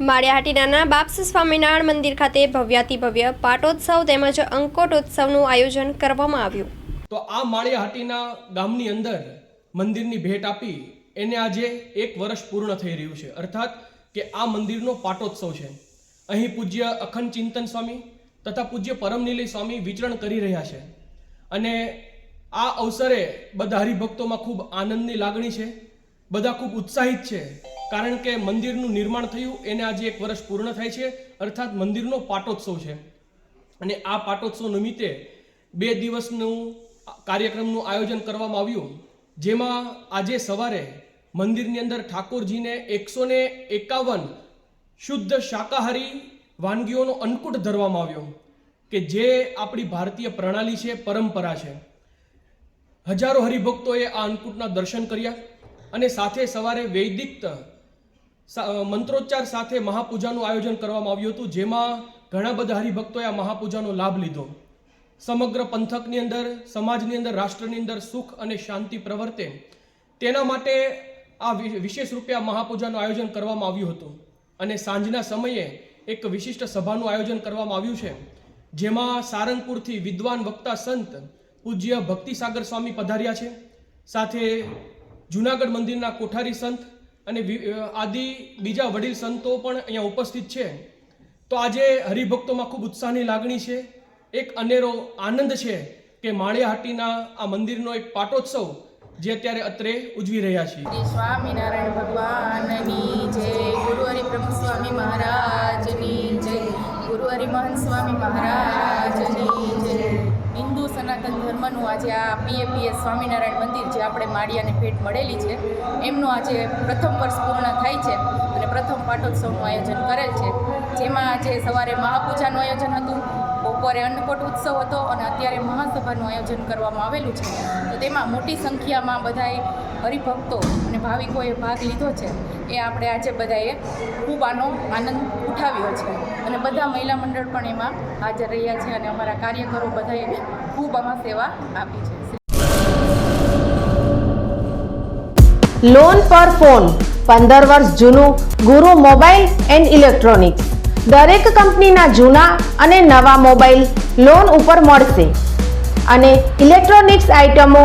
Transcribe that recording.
માળિયાહાટીનાના બાપસ સ્વામિનારાયણ મંદિર ખાતે ભવ્યાતિ ભવ્ય પાટોત્સવ તેમજ અંકોટોત્સવનું આયોજન કરવામાં આવ્યું. તો આ માળિયાહાટીના ગામની અંદર મંદિરની ભેટ આપી એને આજે એક વર્ષ પૂર્ણ થઈ રહ્યું છે. અર્થાત કે આ મંદિરનો પાટોત્સવ છે. અહીં પૂજ્ય અખંડ ચિંતન સ્વામી તથા પૂજ્ય પરમનીલી સ્વામી વિચરણ કરી રહ્યા છે. અને આ અવસરે બધા હરિભક્તોમાં ખૂબ આનંદની લાગણી છે. બધા ખૂબ ઉત્સાહિત છે. કારણ કે મંદિરનું નિર્માણ થયું, એને આજે એક વર્ષ પૂર્ણ થાય છે. અર્થાત મંદિરનો પાટોત્સવ છે. અને આ પાટોત્સવ નિમિત્તે બે દિવસનું કાર્યક્રમનું આયોજન કરવામાં આવ્યું. જેમાં આજે સવારે મંદિરની અંદર ઠાકોરજીને એકસો ને એકાવન શુદ્ધ શાકાહારી વાનગીઓનો અન્નકૂટ ધરવામાં આવ્યો, કે જે આપણી ભારતીય પ્રણાલી છે, પરંપરા છે. હજારો હરિભક્તોએ આ અન્નકૂટના દર્શન કર્યા. અને સાથે સવારે વૈદિક મંત્રોચ્ચાર સાથે મહાપૂજાનું આયોજન કરવામાં આવ્યું હતું, જેમાં ઘણા બધા હરિભક્તોએ આ મહાપૂજાનો લાભ લીધો. સમગ્ર પંથકની અંદર, સમાજની અંદર, રાષ્ટ્રની અંદર સુખ અને શાંતિ પ્રવર્તે. તેના માટે આ વિશેષ રૂપે આ મહાપૂજાનું આયોજન કરવામાં આવ્યું હતું. અને સાંજના સમયે એક વિશિષ્ટ સભાનું આયોજન કરવામાં આવ્યું છે, જેમાં સારંગપુરથી વિદ્વાન વક્તા સંત પૂજ્ય ભક્તિસાગર સ્વામી પધાર્યા છે. સાથે જુનાગઢ મંદિરના કોઠારી સંત અને આદિ બીજા વડીલ સંતો પણ અહીંયા ઉપસ્થિત છે. તો આજે હરિભક્તોમાં ખૂબ ઉત્સાહની લાગણી છે. એક અનેરો આનંદ છે કે માળિયાહાટીના આ મંદિરનો એક પાટોત્સવ જે અત્યારે અત્રે ઉજવી રહ્યા છીએ. સ્વામિનારાયણ ભગવાનની જય, ગુરુ પ્રભુ સ્વામી મહારાજની જય, ગુરુ હરિમહન સ્વામી મહારાજની સનાતન ધર્મનું આજે આ પીએપીએસ સ્વામિનારાયણ મંદિર જે આપણે માળિયાને ભેટ મળેલી છે, એમનું આજે પ્રથમ વર્ષ પૂર્ણ થાય છે અને પ્રથમ પાટોત્સવનું આયોજન કરેલ છે. જેમાં આજે સવારે મહાપૂજાનું આયોજન હતું, બપોરે અન્નકોટ ઉત્સવ હતો અને અત્યારે મહાસભાનું આયોજન કરવામાં આવેલું છે. તો તેમાં મોટી સંખ્યામાં બધાએ હરિભક્તો અને ભાવિકોએ ભાગ લીધો છે, એ આપણે આજે બધાએ ખૂબ આનો આનંદ ઉઠાવ્યો છે. અને બધા મહિલા મંડળ પણ એમાં હાજર રહ્યા છે અને અમારા કાર્યકરો બધાએ ખૂબ આમાં સેવા આપી છે. લોન પર ફોન પંદર વર્ષ જૂનું, ગુરુ મોબાઈલ એન્ડ ઇલેક્ટ્રોનિક્સ. દરેક કંપનીના જૂના અને નવા મોબાઈલ લોન ઉપર મળશે. અને ઇલેક્ટ્રોનિક્સ આઇટમો